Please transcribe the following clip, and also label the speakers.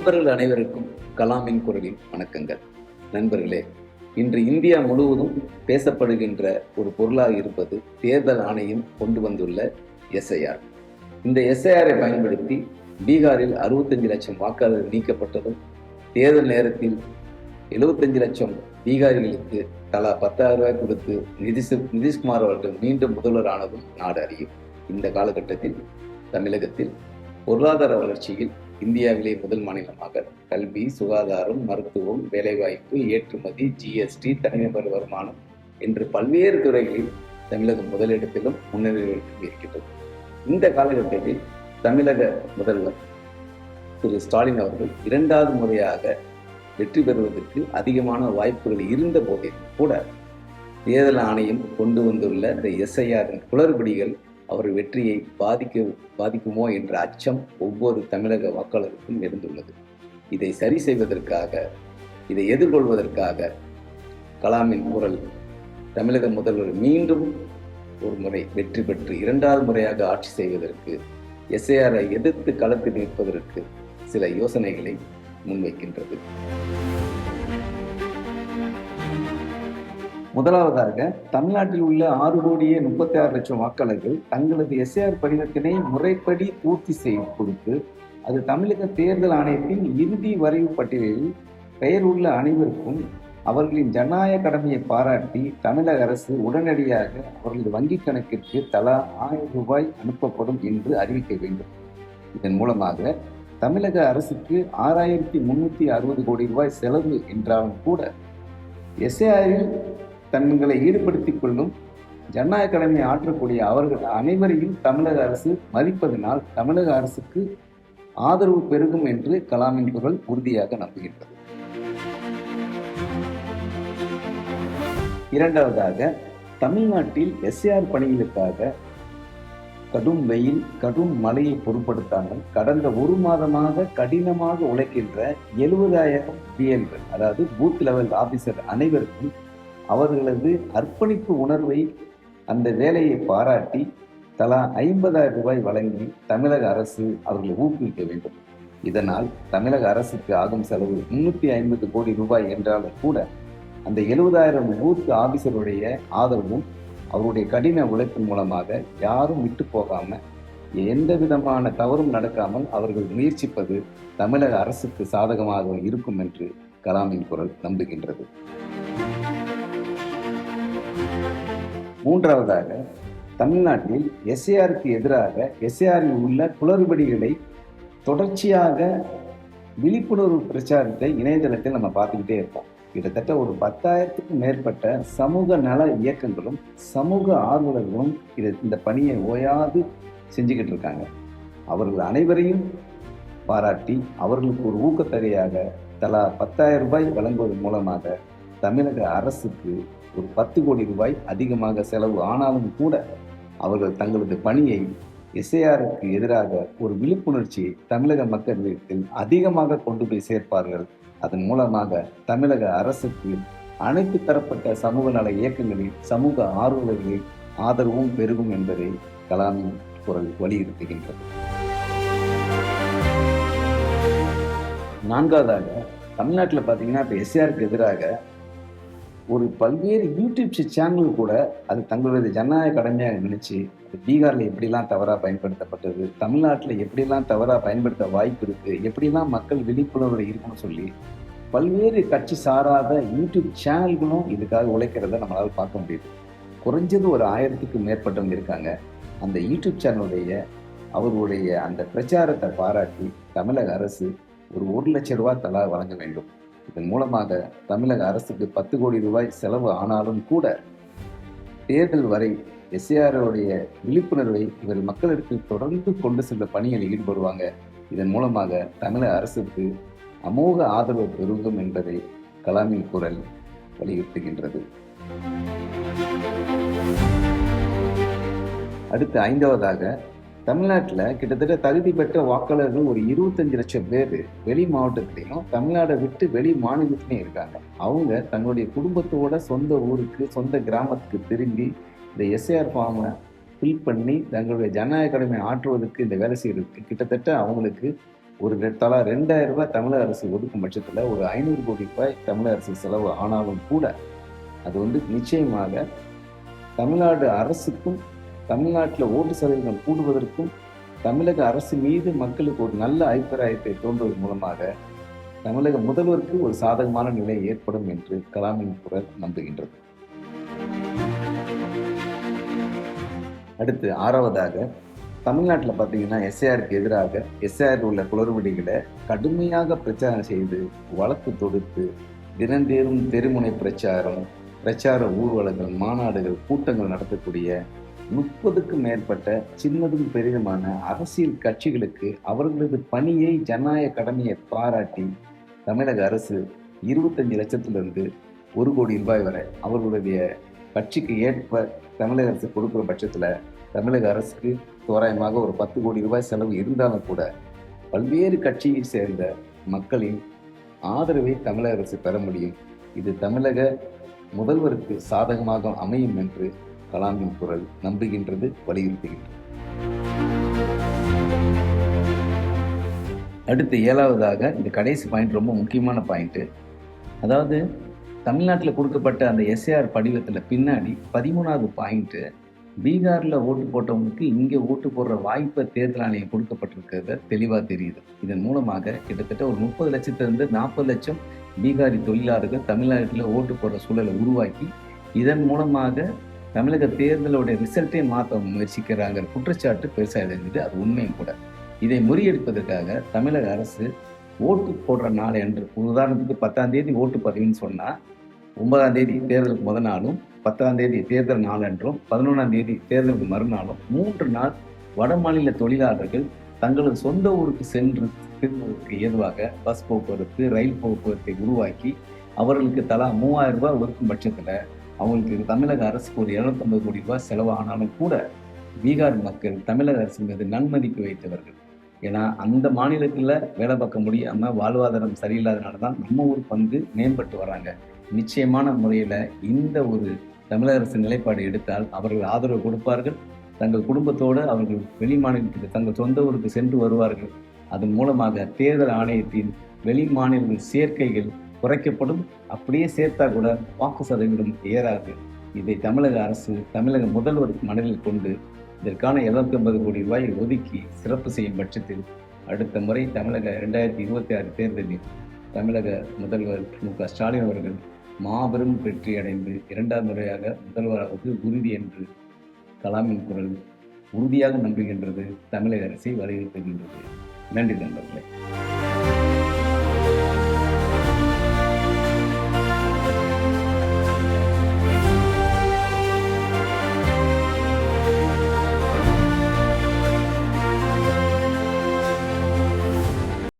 Speaker 1: நண்பர்கள் அனைவருக்கும் கலாமின் குரலின் வணக்கங்கள். நண்பர்களே இன்று இந்தியா முழுவதும் பேசப்படுகின்ற ஒரு பொருளாக இருப்பது தேர்தல் ஆணையம் கொண்டு வந்துள்ள எஸ்ஐஆர். இந்த எஸ்ஐஆரை பயன்படுத்தி பீகாரில் அறுபத்தஞ்சு லட்சம் வாக்காளர்கள் நீக்கப்பட்டதும் தேர்தல் நேரத்தில் எழுபத்தஞ்சு லட்சம் பீகாரிகளுக்கு தலா பத்தாயிரம் ரூபாய் கொடுத்து நிதிஷ் நிதிஷ்குமார் அவர்கள் மீண்டும் முதல்வர் ஆனதும் நாடு அறியும். இந்த காலகட்டத்தில் தமிழகத்தில் பொருளாதார வளர்ச்சியில் இந்தியாவிலே முதல் மாநிலமாக கல்வி சுகாதாரம் மருத்துவம் வேலைவாய்ப்பு ஏற்றுமதி ஜிஎஸ்டி தனிநபர் வருமானம் என்று பல்வேறு துறைகளில் தமிழகம் முதலிடத்திலும் முன்னேறிவிட்டு இருக்கின்றது. இந்த காலகட்டத்தில் தமிழக முதல்வர் திரு ஸ்டாலின் அவர்கள் இரண்டாவது முறையாக வெற்றி பெறுவதற்கு அதிகமான வாய்ப்புகள் இருந்த போதிலும் கூட தேர்தல் ஆணையம் கொண்டு வந்துள்ள இந்த எஸ்ஐஆரின் குளறுபடிகள் அவர் வெற்றியை பாதிக்க பாதிக்குமோ என்ற அச்சம் ஒவ்வொரு தமிழக வாக்காளருக்கும் இருந்துள்ளது. இதை சரி செய்வதற்காக இதை எதிர்கொள்வதற்காக கலாமின் குரல் தமிழக முதல்வர் மீண்டும் ஒரு முறை வெற்றி பெற்று இரண்டாவது முறையாக ஆட்சி செய்வதற்கு எஸ்ஐஆரை எதிர்த்து களத்தில் நிற்பதற்கு சில யோசனைகளை முன்வைக்கின்றது. முதலாவதாக தமிழ்நாட்டில் உள்ள ஆறு கோடியே முப்பத்தி ஆறு லட்சம் வாக்காளர்கள் தங்களது எஸ்ஏஆர் படிவத்தினை முறைப்படி பூர்த்தி செய்து கொடுத்து அது தமிழக தேர்தல் ஆணையத்தின் இறுதி வரைவு பட்டியலில் பெயர் உள்ள அனைவருக்கும் அவர்களின் ஜனநாயக கடமையை பாராட்டி தமிழக அரசு உடனடியாக அவர்களது வங்கிக் கணக்கிற்கு தலா ஆயிரம் ரூபாய் அனுப்பப்படும் என்று அறிவிக்க வேண்டும். இதன் மூலமாக தமிழக அரசுக்கு ஆறாயிரத்தி முன்னூற்றி அறுபது கோடி ரூபாய் செலவு என்றாலும் கூட எஸ்ஏஆரில் தங்களை ஈடுபடுத்திக் கொள்ளும் ஜனநாயக கடமை ஆற்றக்கூடிய அவர்கள் அனைவரையும் தமிழக அரசு மதிப்பதனால் தமிழக அரசுக்கு ஆதரவு பெருகும் என்று கலாமின் குரல் உறுதியாக நம்புகின்றது. இரண்டாவதாக தமிழ்நாட்டில் எஸ்ஏஆர் பணிகளுக்காக கடும் வெயில் கடும் மழையை பொருட்படுத்தாமல் கடந்த ஒரு மாதமாக கடினமாக உழைக்கின்ற எழுபதாயிரம் பிஎல்கள் அதாவது பூத் லெவல் ஆபீசர் அனைவருக்கும் அவர்களது அர்ப்பணிப்பு உணர்வை அந்த வேலையை பாராட்டி தலா ஐம்பதாயிரம் ரூபாய் வழங்கி தமிழக அரசு அவர்களை ஊக்குவிக்க வேண்டும். இதனால் தமிழக அரசுக்கு ஆகும் செலவு முன்னூத்தி ஐம்பது கோடி ரூபாய் என்றாலும் கூட அந்த எழுபதாயிரம் பூத் ஆபீசருடைய ஆதரவும் அவருடைய கடின உழைப்பின் மூலமாக யாரும் விட்டு போகாம எந்த விதமான தவறும் நடக்காமல் அவர்கள் முயற்சிப்பது தமிழக அரசுக்கு சாதகமாக இருக்கும் என்று கலாமின் குரல் நம்புகின்றது. மூன்றாவதாக தமிழ்நாட்டில் எஸ்ஏஆருக்கு எதிராக எஸ்ஏஆரில் உள்ள குளறுபடிகளை தொடர்ச்சியாக விழிப்புணர்வு பிரச்சாரத்தை இணையதளத்தில் நம்ம பார்த்துக்கிட்டே இருப்போம். கிட்டத்தட்ட ஒரு பத்தாயிரத்துக்கும் மேற்பட்ட சமூக நல இயக்கங்களும் சமூக ஆர்வலர்களும் இது இந்த பணியை ஓயாது செஞ்சுக்கிட்டு இருக்காங்க. அவர்கள் அனைவரையும் பாராட்டி அவர்களுக்கு ஒரு ஊக்கத்தொகையாக தலா பத்தாயிரம் ரூபாய் வழங்குவதன் மூலமாக தமிழக அரசுக்கு ஒரு பத்து கோடி ரூபாய் அதிகமாக செலவு ஆனாலும் கூட அவர்கள் தங்களது பணியை எஸ்ஏஆருக்கு எதிராக ஒரு விழிப்புணர்ச்சியை தமிழக மக்களிடத்தில் அதிகமாக கொண்டு போய் சேர்ப்பார்கள். அதன் மூலமாக தமிழக அரசுக்கு அனைத்து தரப்பட்ட சமூக நல இயக்கங்களில் சமூக ஆர்வலர்களில் ஆதரவும் பெருகும் என்பதை கலாமின் குரல் வலியுறுத்துகின்றது. நான்காவதாக தமிழ்நாட்டில் பார்த்தீங்கன்னா இப்போ எஸ்ஆருக்கு எதிராக ஒரு பல்வேறு யூடியூப் சேனல் கூட அது தங்களது ஜனநாயக கடமையாக நினைச்சு பீகாரில் எப்படிலாம் தவறாக பயன்படுத்தப்பட்டது தமிழ்நாட்டில் எப்படிலாம் தவறாக பயன்படுத்த வாய்ப்பு இருக்கு எப்படிலாம் மக்கள் விழிப்புணர்வு இருக்குன்னு சொல்லி பல்வேறு கட்சி சாராத யூடியூப் சேனல்களும் இதுக்காக உழைக்கிறத நம்மளால் பார்க்க முடியுது. குறைஞ்சது ஒரு ஆயிரத்துக்கு மேற்பட்டவங்க இருக்காங்க. அந்த யூடியூப் சேனலுடைய அவர்களுடைய அந்த பிரச்சாரத்தை பாராட்டி தமிழக அரசு ஒரு ஒரு லட்சம் ரூபா தலா வழங்க வேண்டும். இதன் மூலமாக தமிழக அரசுக்கு பத்து கோடி ரூபாய் செலவு ஆனாலும் கூட தேர்தல் வரை எஸ்ஏஆருடைய விழிப்புணர்வை இவர் மக்களிடத்தில் தொடர்ந்து கொண்டு செல்ல பணியில் ஈடுபடுவாங்க. இதன் மூலமாக தமிழக அரசுக்கு அமோக ஆதரவு பெருகும் என்பதை கலாமின் குரல் வலியுறுத்துகின்றது. அடுத்து ஐந்தாவதாக தமிழ்நாட்டில் கிட்டத்தட்ட தகுதி பெற்ற வாக்காளர்கள் ஒரு இருபத்தஞ்சு லட்சம் பேர் வெளி மாவட்டத்திலையும் தமிழ்நாடை விட்டு வெளி மாநிலத்திலையும் இருக்காங்க. அவங்க தங்களுடைய குடும்பத்தோட சொந்த ஊருக்கு சொந்த கிராமத்துக்கு திரும்பி இந்த எஸ்ஏஆர் ஃபார்மை ஃபில் பண்ணி தங்களுடைய ஜனநாயக கடமை ஆற்றுவதற்கு இந்த வேலை செய்யறதுக்கு கிட்டத்தட்ட அவங்களுக்கு ஒரு தலா ரெண்டாயிரம் ரூபாய் தமிழக அரசு ஒதுக்கும் பட்சத்தில் ஒரு ஐநூறு கோடி ரூபாய் தமிழக அரசு செலவு ஆனாலும் கூட அது வந்து நிச்சயமாக தமிழ்நாடு அரசுக்கும் தமிழ்நாட்டில் ஓட்டு சதவீதம் கூடுவதற்கும் தமிழக அரசு மீது மக்களுக்கு ஒரு நல்ல அபிப்பிராயத்தை தோன்றுவதன் மூலமாக தமிழக முதல்வருக்கு ஒரு சாதகமான நிலை ஏற்படும் என்று கலாமின் குரல் நம்புகின்றது. அடுத்து ஆறாவதாக தமிழ்நாட்டில் பார்த்தீங்கன்னா எஸ்ஐஆருக்கு எதிராக எஸ்ஐஆர் உள்ள குளறுபடிகளை கடுமையாக பிரச்சாரம் செய்து வழக்கு தொடுத்து தினந்தேறும் தெருமுனை பிரச்சாரம் பிரச்சார ஊர்வலங்கள் மாநாடுகள் கூட்டங்கள் நடத்தக்கூடிய முப்பதுக்கும் மேற்பட்ட சின்னதும் பெரிதுமான அரசியல் கட்சிகளுக்கு அவர்களது பணியை ஜனநாயக கடமையை பாராட்டி தமிழக அரசு இருபத்தஞ்சு லட்சத்திலிருந்து ஒரு கோடி ரூபாய் வரை அவர்களுடைய கட்சிக்கு ஏற்ப தமிழக அரசு கொடுக்குற பட்சத்தில் தமிழக அரசுக்கு தோராயமாக ஒரு பத்து கோடி ரூபாய் செலவு இருந்தாலும் கூட பல்வேறு கட்சியை சேர்ந்த மக்களின் ஆதரவை தமிழக அரசு பெற முடியும். இது தமிழக முதல்வருக்கு சாதகமாக அமையும் என்று கலாமின் குரல் நம்புகின்றது வலியுறுத்துகின்றது. அடுத்து ஏழாவதாக இந்த கடைசி பாயிண்ட் ரொம்ப முக்கியமான பாயிண்ட்டு அதாவது தமிழ்நாட்டில் கொடுக்கப்பட்ட அந்த எஸ்ஏஆர் படிவத்தில் பின்னாடி பதிமூணாவது பாயிண்ட்டு பீகாரில் ஓட்டு போட்டவங்களுக்கு இங்கே ஓட்டு போடுற வாய்ப்பை தேர்தல் ஆணையம் கொடுக்கப்பட்டிருக்கிறத தெளிவாக தெரியுது. இதன் மூலமாக கிட்டத்தட்ட ஒரு முப்பது லட்சத்திலிருந்து நாற்பது லட்சம் பீகாரி தொழிலாளர்கள் தமிழ்நாட்டில் ஓட்டு போடுற சூழலை உருவாக்கி இதன் மூலமாக தமிழக தேர்தலோட ரிசல்ட்டே மாற்ற முயற்சிக்கிறாங்கிற குற்றச்சாட்டு பெருசாக இருந்தது அது உண்மையும் கூட. இதை முறியடிப்பதற்காக தமிழக அரசு ஓட்டு போடுற நாள் என்று உதாரணத்துக்கு பத்தாம் தேதி ஓட்டு பதிவுன்னு சொன்னால் ஒன்பதாம் தேதி தேர்தலுக்கு முத நாளும் பத்தாம் தேதி தேர்தல் நாளன்றும் பதினொன்றாம் தேதி தேர்தலுக்கு மறுநாளும் மூன்று நாள் வட மாநில தொழிலாளர்கள் தங்களது சொந்த ஊருக்கு சென்று திரும்புவதற்கு ஏதுவாக பஸ் போக்குவரத்து ரயில் போக்குவரத்தை உருவாக்கி அவர்களுக்கு தலா மூவாயிரம் ரூபாய் ஒதுக்கும் பட்சத்தில் அவங்களுக்கு தமிழக அரசுக்கு ஒரு இருநூத்தம்பது கோடி ரூபாய் செலவானாலும் கூட பீகார் மக்கள் தமிழக அரசு மீது நன்மதிப்பு வைத்தவர்கள். ஏன்னா அந்த மாநிலத்தில் வேலை பார்க்க முடியாமல் வாழ்வாதாரம் சரியில்லாதனால தான் நம்ம ஊர் பங்கு மேம்பட்டு வராங்க. நிச்சயமான முறையில் இந்த ஒரு தமிழக அரசு நிலைப்பாடு எடுத்தால் அவர்கள் ஆதரவு கொடுப்பார்கள். தங்கள் குடும்பத்தோடு அவர்கள் வெளி மாநிலத்துக்கு தங்கள் சொந்த ஊருக்கு சென்று வருவார்கள். அதன் மூலமாக தேர்தல் ஆணையத்தின் வெளி மாநிலங்கள் சேர்க்கைகள் குறைக்கப்படும். அப்படியே சேர்த்தா கூட வாக்கு சதவீதம் ஏறாது. இதை தமிழக அரசு தமிழக முதல்வர் மனதில் கொண்டு இதற்கான 750 கோடி ரூபாயை ஒதுக்கி சிறப்பு செய்யும் பட்சத்தில் அடுத்த முறை தமிழக இரண்டாயிரத்தி இருபத்தி ஆறு தேர்தலில் தமிழக முதல்வர் மு க ஸ்டாலின் அவர்கள் மாபெரும் வெற்றி அடைந்து இரண்டாம் முறையாக முதல்வராவது உறுதி என்று கலாமின் குரல் உறுதியாக நம்புகின்றது தமிழக அரசை வலியுறுத்துகின்றது. நன்றி நண்பர்களே.